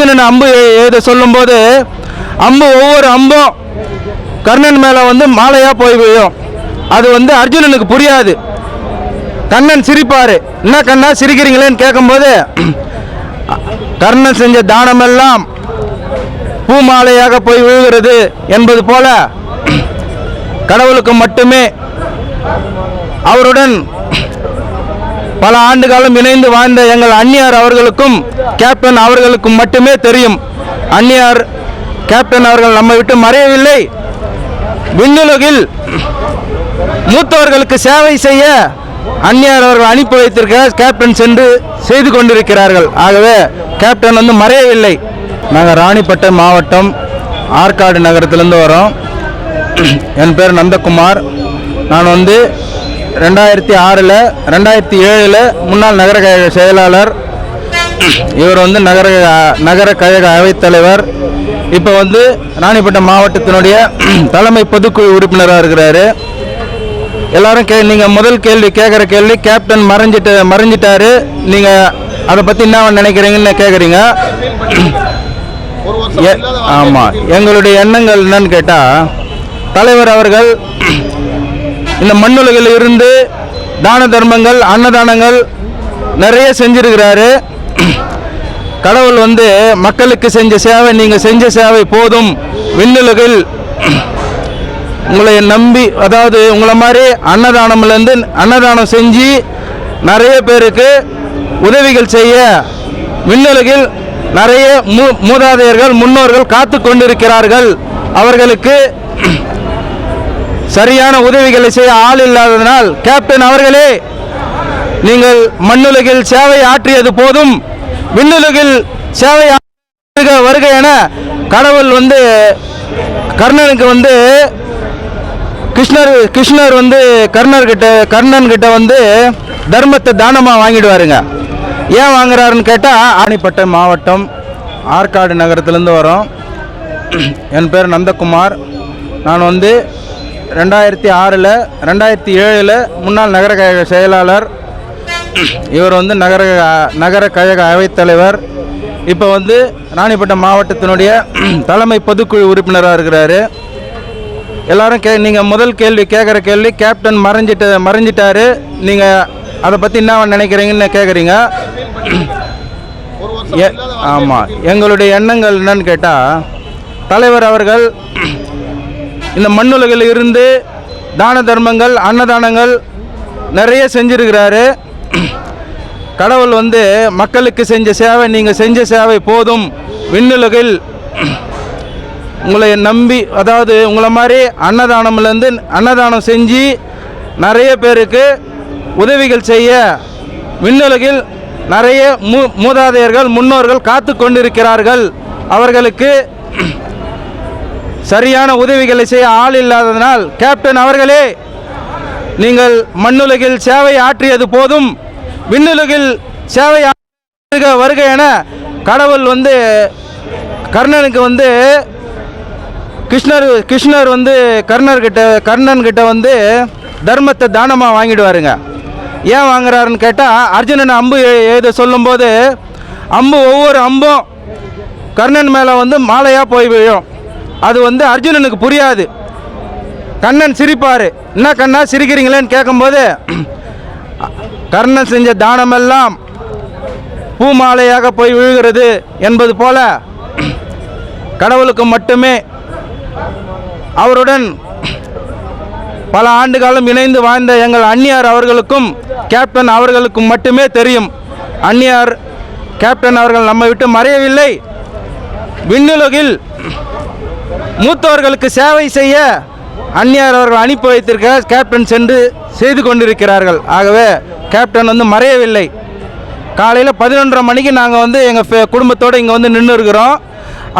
அர்ஜுனன் அம்பு எது சொல்லும்போது அம்பு ஒவ்வொரு அம்பும் கர்ணன் மேலே வந்து மாலையாக போய் விழும். அது வந்து அர்ஜுனனுக்கு புரியாது. கண்ணன் சிரிப்பாரு. என்ன கண்ணா சிரிக்கிறீங்களேன்னு கேட்கும்போது கர்ணன் செஞ்ச தானமெல்லாம் பூமாலையாக போய் விழுகிறது என்பது போல கடவுளுக்கு மட்டுமே அவருடன் பல ஆண்டு காலம் இணைந்து வாழ்ந்த எங்கள் அந்நியார் அவர்களுக்கும் கேப்டன் அவர்களுக்கும் மட்டுமே தெரியும். அந்நியார் கேப்டன் அவர்கள் நம்மை விட்டு மறையவில்லை. விண்ணுலகில் மூத்தவர்களுக்கு சேவை செய்ய அந்நியார் அவர்கள் அனுப்பி வைத்திருக்க கேப்டன் சென்று செய்து கொண்டிருக்கிறார்கள். ஆகவே கேப்டன் வந்து மறையவில்லை. நாங்கள் ராணிப்பேட்டை மாவட்டம் ஆற்காடு நகரத்திலேருந்து வரோம். என் பேர் நந்தகுமார். நான் வந்து ரெண்டாயிரத்தி ஆறில் ரெண்டாயிரத்தி ஏழில் முன்னாள் நகர கழக செயலாளர் இவர் வந்து நகர நகர கழக அவைத்தலைவர். இப்போ வந்து ராணிப்பேட்டை மாவட்டத்தினுடைய தலைமை பொதுக்குழு உறுப்பினராக இருக்கிறாரு. எல்லாரும் கே நீங்கள் முதல் கேள்வி கேட்குற கேள்வி கேப்டன் மறைஞ்சிட்டு மறைஞ்சிட்டாரு. நீங்கள் அதை பற்றி என்ன நினைக்கிறீங்கன்னு கேட்குறீங்க ஆமாம் எங்களுடைய எண்ணங்கள் என்னன்னு கேட்டால் தலைவர் அவர்கள் இந்த மண்ணுலகில் இருந்து தான தர்மங்கள் அன்னதானங்கள் நிறைய செஞ்சிருக்கிறாரு. கடவுள் வந்து மக்களுக்கு செஞ்ச சேவை நீங்கள் செஞ்ச சேவை போதும். விண்ணுலகில் உங்களை நம்பி அதாவது உங்களை மாதிரி அன்னதானம்லேருந்து அன்னதானம் செஞ்சு நிறைய பேருக்கு உதவிகள் செய்ய விண்ணுலகில் நிறைய மூ மூதாதையர்கள் முன்னோர்கள் காத்து கொண்டிருக்கிறார்கள். அவர்களுக்கு சரியான உதவிகளை செய்ய ஆள் இல்லாததனால் கேப்டன் அவர்களே நீங்கள் மண்ணுலகில் சேவை ஆற்றியது போதும். விண்ணுலகில் சேவை வருக என கடவுள் வந்து கர்ணனுக்கு வந்து கிருஷ்ணர் கிருஷ்ணர் வந்து கர்ணர் கிட்ட கர்ணன் கிட்ட வந்து தர்மத்தை தானமாக வாங்கிடுவாருங்க. ஏன் வாங்குறாருன்னு கேட்டால் ஆணிப்பட்டை மாவட்டம் ஆற்காடு நகரத்துலேருந்து வரோம். என் பேர் நந்தகுமார். நான் வந்து ரெண்டாயிரத்தி ஆறில் ரெண்டாயிரத்தி ஏழில் முன்னாள் நகர கழக செயலாளர் இவர் வந்து நகர நகர கழக அவைத்தலைவர். இப்போ வந்து ராணிப்பட்டம் மாவட்டத்தினுடைய தலைமை பொதுக்குழு உறுப்பினராக இருக்கிறாரு. எல்லாரும் கே நீங்கள் முதல் கேள்வி கேட்குற கேள்வி கேப்டன் மறைஞ்சிட்ட மறைஞ்சிட்டாரு. நீங்கள் அதை பற்றி என்ன நினைக்கிறீங்கன்னு கேட்குறீங்க ஆமாம் எங்களுடைய எண்ணங்கள் என்னன்னு கேட்டால் தலைவர் அவர்கள் இந்த மண்ணுலகில் இருந்து தான தர்மங்கள் அன்னதானங்கள் நிறைய செஞ்சிருக்கிறாரு. கடவுள் வந்து மக்களுக்கு செஞ்ச சேவை நீங்கள் செஞ்ச சேவை போதும். விண்ணுலகில் உங்களை நம்பி அதாவது உங்களை மாதிரி அன்னதானம்லேருந்து அன்னதானம் செஞ்சு நிறைய பேருக்கு உதவிகள் செய்ய விண்ணுலகில் நிறைய மூ மூதாதையர்கள் முன்னோர்கள் காத்து கொண்டிருக்கிறார்கள் அவர்களுக்கு சரியான உதவிகளை செய்ய ஆள் இல்லாததனால் கேப்டன் அவர்களே நீங்கள் மண்ணுலகில் சேவை ஆற்றியது போதும். விண்ணுலகில் சேவை வருக வருக என கடவுள் வந்து கர்ணனுக்கு வந்து கிருஷ்ணர் கிருஷ்ணர் வந்து கர்ணர்கிட்ட கர்ணன் கிட்ட வந்து தர்மத்தை தானமாக வாங்கிடுவாருங்க. ஏன் வாங்குறாருன்னு கேட்டால் அர்ஜுனன் அம்பு எழுத சொல்லும்போது அம்பு ஒவ்வொரு அம்பும் கர்ணன் மேலே வந்து மாலையாக போய் விழும். அது வந்து அர்ஜுனனுக்கு புரியாது. கண்ணன் சிரிப்பார். என்ன கண்ணா சிரிக்கிறீங்களேன்னு கேட்கும்போது கர்ணன் செஞ்ச தானமெல்லாம் பூமாலையாக போய் விழுகிறது என்பது போல கடவுளுக்கு மட்டுமே அவருடன் பல ஆண்டு காலம் இணைந்து வாழ்ந்த எங்கள் அந்நியார் அவர்களுக்கும் கேப்டன் அவர்களுக்கும் மட்டுமே தெரியும். அந்நியார் கேப்டன் அவர்கள் நம்மை விட்டு மறையவில்லை. விண்ணுலகில் மூத்தவர்களுக்கு சேவை செய்ய அந்நியார் அவர்கள் அனுப்பி வைத்திருக்க கேப்டன் சென்று செய்து கொண்டிருக்கிறார்கள். ஆகவே கேப்டன் வந்து மறையவில்லை. காலையில் பதினொன்றரை மணிக்கு நாங்கள் வந்து எங்கள் குடும்பத்தோடு இங்கே வந்து நின்று இருக்கிறோம்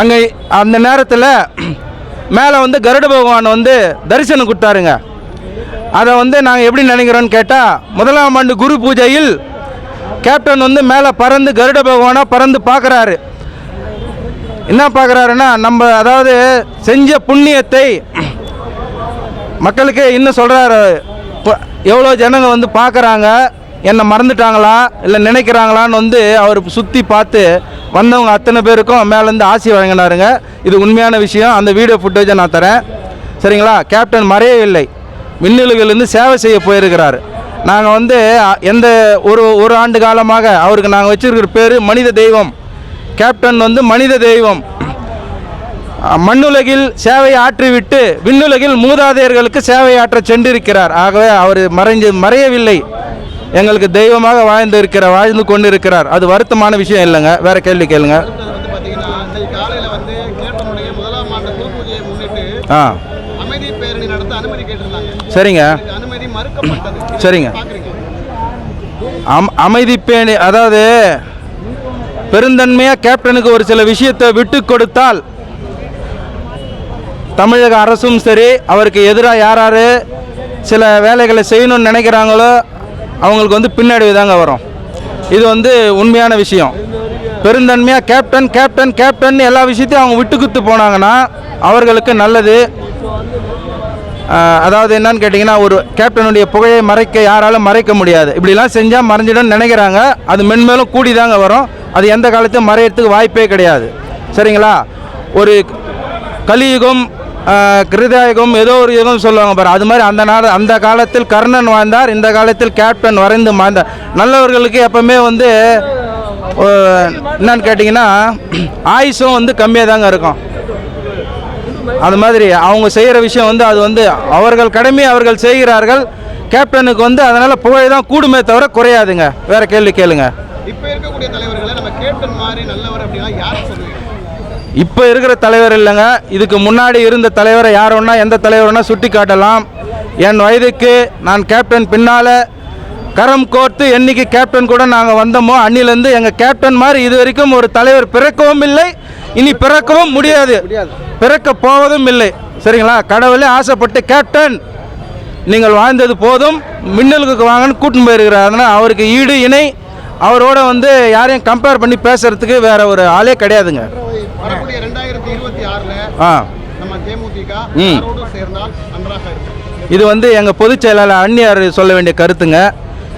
அங்கே அந்த நேரத்தில் மேலே வந்து கருட பகவான் வந்து தரிசனம் கொடுத்தாருங்க. அதை வந்து நாங்கள் எப்படி நினைக்கிறோன்னு கேட்டால் முதலாம் ஆண்டு குரு பூஜையில் கேப்டன் வந்து மேலே பறந்து கருட பகவானாக பறந்து பார்க்குறாரு என்ன பார்க்குறாருன்னா நம்ம அதாவது செஞ்ச புண்ணியத்தை மக்களுக்கு இன்னும் சொல்கிறாரு எவ்வளோ ஜனங்க வந்து பார்க்குறாங்க என்னை மறந்துட்டாங்களா இல்லை நினைக்கிறாங்களான்னு வந்து அவர் சுற்றி பார்த்து வந்தவங்க அத்தனை பேருக்கும் மேலேருந்து ஆசி வழங்கினாருங்க. இது உண்மையான விஷயம். அந்த வீடியோ ஃபுட்டேஜை நான் தரேன். சரிங்களா? கேப்டன் மறையவில்லை மின்னலுகளிலிருந்து சேவை செய்ய போயிருக்கிறார். நாங்கள் வந்து எந்த ஒரு ஒரு ஆண்டு காலமாக அவருக்கு நாங்கள் வச்சுருக்கிற பேர் மனித தெய்வம். கேப்டன் வந்து மனித தெய்வம். மண்ணுலகில் சேவை ஆற்றிவிட்டு விண்ணுலகில் மூதாதையர்களுக்கு சேவை ஆற்ற சென்றிருக்கிறார். ஆகவே அவர் மறைஞ்சு மறையவில்லை. எங்களுக்கு தெய்வமாக வாழ்ந்து இருக்கிற வாழ்ந்து கொண்டு இருக்கிறார் அது வருத்தமான விஷயம் இல்லைங்க. வேற கேள்வி கேளுங்க. ஆ. சரிங்க. சரிங்க. அம் அமைதி பேணி அதாவது பெருந்தன்மையாக கேப்டனுக்கு ஒரு சில விஷயத்தை விட்டு கொடுத்தால் தமிழக அரசும் சரி அவருக்கு எதிராக யார் யார் சில வேலைகளை செய்யணும்னு நினைக்கிறாங்களோ அவங்களுக்கு வந்து பின்னாடி தாங்க வரும். இது வந்து உண்மையான விஷயம். பெருந்தன்மையாக கேப்டன் கேப்டன் கேப்டன் எல்லா விஷயத்தையும் அவங்க விட்டு கொடுத்து போனாங்கன்னா அவர்களுக்கு நல்லது. அதாவது என்னன்னு கேட்டிங்கன்னா ஒரு கேப்டனுடைய புகையை மறைக்க யாராலும் மறைக்க முடியாது. இப்படிலாம் செஞ்சால் மறைஞ்சிடும்னு நினைக்கிறாங்க. அது மென்மேலும் கூடி தாங்க வரும். அது எந்த காலத்தையும் மறையிறதுக்கு வாய்ப்பே கிடையாது. சரிங்களா? ஒரு கலியுகம் கிருதாயுகம் ஏதோ ஒரு யுகம் சொல்லுவாங்க பாரு. அது மாதிரி அந்த நாள் அந்த காலத்தில் கர்ணன் வாழ்ந்தார். இந்த காலத்தில் கேப்டன் வரைந்து வாழ்ந்தார். நல்லவர்களுக்கு எப்பவுமே வந்து என்னன்னு கேட்டிங்கன்னா ஆயுஷும் வந்து கம்மியாக தாங்க இருக்கும். அது மாதிரி அவங்க செய்கிற விஷயம் வந்து அது வந்து அவர்கள் கடமை அவர்கள் செய்கிறார்கள். கேப்டனுக்கு வந்து அதனால் புகழ் தான் கூடுமே தவிர குறையாதுங்க. வேற கேள்வி கேளுங்க. இப்போ இருக்கக்கூடிய தலைவர்களை நம்ம கேப்டன் மாதிரி நல்லவர் அப்படின்னா யார் சொல்லுவீங்க? இப்போ இருக்கிற தலைவர் இல்லைங்க. இதுக்கு முன்னாடி இருந்த தலைவரை யார் எந்த தலைவர் வேணா சுட்டி காட்டலாம். என் வயதுக்கு நான் கேப்டன் பின்னால் கரம் கோர்த்து என்னைக்கு கேப்டன் கூட நாங்கள் வந்தோமோ அன்னிலேருந்து எங்கள் கேப்டன் மாதிரி இது வரைக்கும் ஒரு தலைவர் பிறக்கவும் இல்லை இனி பிறக்கவும் முடியாது. பிறக்க போவதும் இல்லை. சரிங்களா? கடவுளே ஆசைப்பட்டு கேப்டன் நீங்கள் வாழ்ந்தது போதும். மின்னலுக்கு வாங்கன்னு கூட்டின்னு போயிருக்கிறார். அதனால் அவருக்கு ஈடு இணை. அவரோட வந்து யாரையும் கம்பேர் பண்ணி பேசுறதுக்கு வேற ஒரு ஆளே கிடையாதுங்க. ஆ. இது வந்து எங்கள் பொதுச் செயலாளர் அந்நியார் சொல்ல வேண்டிய கருத்துங்க.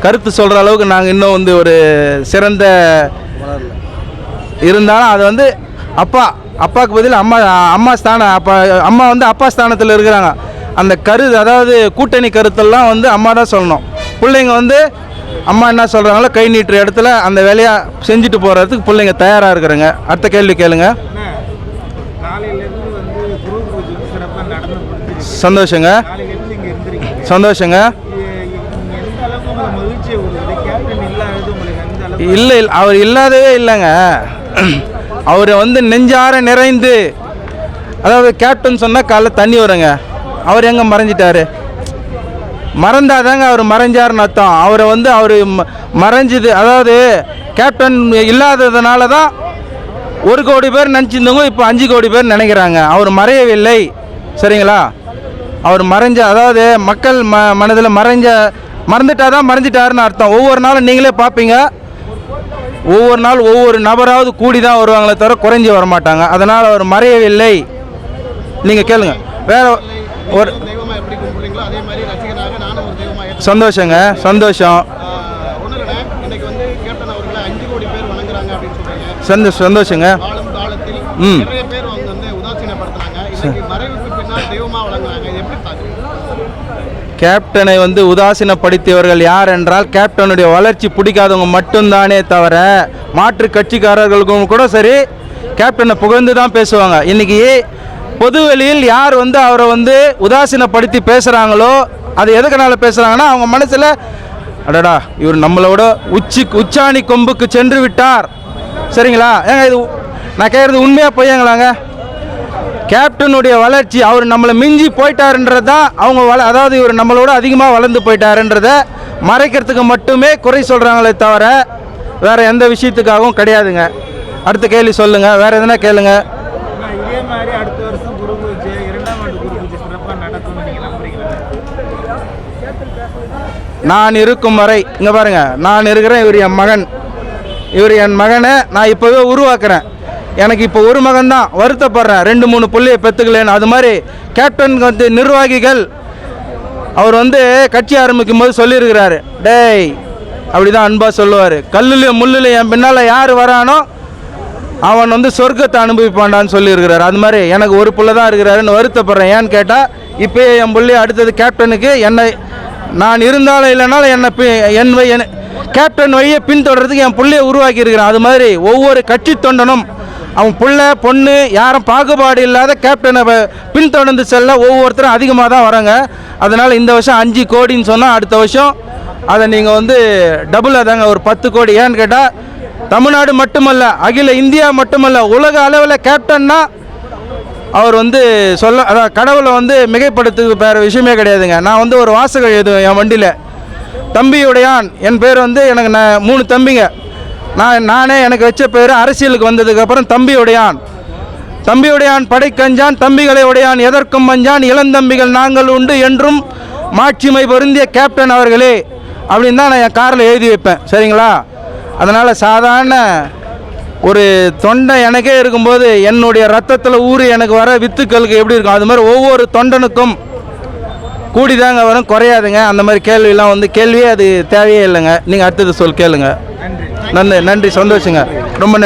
கருத்து சொல்கிற அளவுக்கு நாங்கள் இன்னும் வந்து ஒரு சிறந்த இருந்தாலும் அது வந்து அப்பா அப்பாவுக்கு பதில் அம்மா அம்மா ஸ்தானம் அப்பா அம்மா வந்து அப்பா ஸ்தானத்தில் இருக்கிறாங்க. அந்த கரு அதாவது கூட்டணி கருத்தெல்லாம் வந்து அம்மா தான் சொல்லணும். பிள்ளைங்க வந்து அம்மா என்ன சொல்கிறாங்களோ கை நீட்டுற இடத்துல அந்த வேலையை செஞ்சுட்டு போகிறதுக்கு பிள்ளைங்க தயாராக இருக்கிறாங்க. அடுத்த கேள்வி கேளுங்க. சந்தோஷங்க. சந்தோஷங்க. இல்லை இல்லை அவர் இல்லாதவே இல்லைங்க. அவர் வந்து நெஞ்சார நிறைந்து அதாவது கேப்டன் சொன்னால் காலைல தண்ணி வருங்க. அவர் எங்கே மறைஞ்சிட்டாரு? மறந்தாதாங்க அவர் மறைஞ்சாருன்னு அர்த்தம். அவரை வந்து அவர் மறைஞ்சது அதாவது கேப்டன் இல்லாததுனால தான் ஒரு கோடி பேர் நினச்சிருந்தவங்க இப்போ அஞ்சு கோடி பேர் நினைக்கிறாங்க. அவர் மறையவில்லை. சரிங்களா? அவர் மறைஞ்ச அதாவது மக்கள் ம மனதில் மறைஞ்ச மறந்துட்டாதான் மறைஞ்சிட்டாருன்னு அர்த்தம். ஒவ்வொரு நாளும் நீங்களே பார்ப்பீங்க. ஒவ்வொரு நாள் ஒவ்வொரு நபராவது கூடி தான் வருவாங்களே தவிர குறைஞ்சி வரமாட்டாங்க. அதனால் அவர் மறையவில்லை. நீங்கள் கேளுங்க. வேற ஒரு சந்தோஷங்க. சந்தோஷம். சந்தோ சந்தோஷங்க. ம். கேப்டனை வந்து உதாசீனப்படுத்தியவர்கள் யார் என்றால் கேப்டனுடைய வளர்ச்சி பிடிக்காதவங்க மட்டும்தானே தவிர மாற்று கட்சிக்காரர்களுக்கும் கூட சரி கேப்டனை புகழ்ந்து தான் பேசுவாங்க. இன்னைக்கு பொதுவெளியில் யார் வந்து அவரை வந்து உதாசீனப்படுத்தி பேசுகிறாங்களோ அது எதுக்குனால பேசுகிறாங்கன்னா அவங்க மனசில் அடடா இவர் நம்மளோட உச்சி உச்சாணி கொம்புக்கு சென்று விட்டார். சரிங்களா? ஏங்க இது நான் கேட்குறது உண்மையாக பொய்யாங்களாங்க? கேப்டனுடைய வளர்ச்சி அவர் நம்மளை மிஞ்சி போயிட்டாருன்றது தான் அவங்க வள அதாவது இவர் நம்மளோட அதிகமாக வளர்ந்து போயிட்டாருன்றத மறைக்கிறதுக்கு மட்டுமே குறை சொல்கிறாங்களே தவிர வேறு எந்த விஷயத்துக்காகவும் கிடையாதுங்க. அடுத்த கேள்வி சொல்லுங்கள் வேறு எதுனா கேளுங்க. நான் இருக்கும் வரை இங்கே பாருங்க நான் இருக்கிறேன் இவர் என் மகன். இவர் என் மகனை நான் இப்போவே உருவாக்குறேன். எனக்கு இப்போ ஒரு மகன் தான் வருத்தப்படுறேன். ரெண்டு மூணு பிள்ளையை பெற்றுக்கலேன்னு அது மாதிரி கேப்டன் வந்து நிர்வாகிகள் அவர் வந்து கட்சி ஆரம்பிக்கும் போது சொல்லியிருக்கிறாரு. டேய் அப்படி தான் அன்பாக சொல்லுவார். கல்லுலையும் முள்ளுலையும் என் பின்னால் யார் வரானோ அவன் வந்து சொர்க்கத்தை அனுபவிப்பான்டான்னு சொல்லியிருக்கிறார். அது மாதிரி எனக்கு ஒரு பிள்ளை தான் இருக்கிறாருன்னு வருத்தப்படுறேன். ஏன்னு கேட்டால் இப்போயே என் பிள்ளை அடுத்தது கேப்டனுக்கு என்னை நான் இருந்தாலும் இல்லைனாலும் என்னை என் கேப்டன் வழியை பின்தொடர்றதுக்கு என் பிள்ளையை உருவாக்கி இருக்கிறேன் அது மாதிரி ஒவ்வொரு கட்சி தொண்டனும் அவன் பிள்ளை பொண்ணு யாரும் பாகுபாடு இல்லாத கேப்டனை பின்தொடர்ந்து செல்ல ஒவ்வொருத்தரும் அதிகமாக தான் வராங்க. அதனால் இந்த வருஷம் அஞ்சு கோடின்னு சொன்னால் அடுத்த வருஷம் அதை நீங்கள் வந்து டபுளாக தாங்க ஒரு பத்து கோடி. ஏன்னு கேட்டால் தமிழ்நாடு மட்டுமல்ல அகில இந்தியா மட்டுமல்ல உலக அளவில் கேப்டன்னா அவர் வந்து சொல்ல அதான் கடவுளை வந்து மிகைப்படுத்துக்கு வேறு விஷயமே கிடையாதுங்க. நான் வந்து ஒரு வாசகம் எழுதுவேன் என் வண்டியில். தம்பியுடையான் என் பேர் வந்து எனக்கு நான் மூணு தம்பிங்க. நான் நானே எனக்கு வச்ச பேர் அரசியலுக்கு வந்ததுக்கப்புறம் தம்பியுடையான் தம்பியுடையான் படைக்கஞ்சான் தம்பிகளை உடையான் எதற்கும் மஞ்சான் இளந்தம்பிகள் நாங்கள் உண்டு என்றும் மாட்சிமை பொருந்திய கேப்டன் அவர்களே அப்படின்னு தான் நான் என் காரில் எழுதி வைப்பேன். சரிங்களா? அதனால் சாதாரண ஒரு தொண்டை எனக்கே இருக்கும்போது என்னுடைய ரத்தத்தில் ஊறி எனக்கு வர வித்துக்களுக்கு எப்படி இருக்கும்? அது மாதிரி ஒவ்வொரு தொண்டனுக்கும் கூடிதாங்க வரும். குறையாதுங்க. அந்த மாதிரி கேள்வியெல்லாம் வந்து கேள்வியே அது தேவையே இல்லைங்க. நீங்கள் அடுத்தது சொல் கேளுங்க. நன்றி நன்றி சந்தோஷங்க. ரொம்ப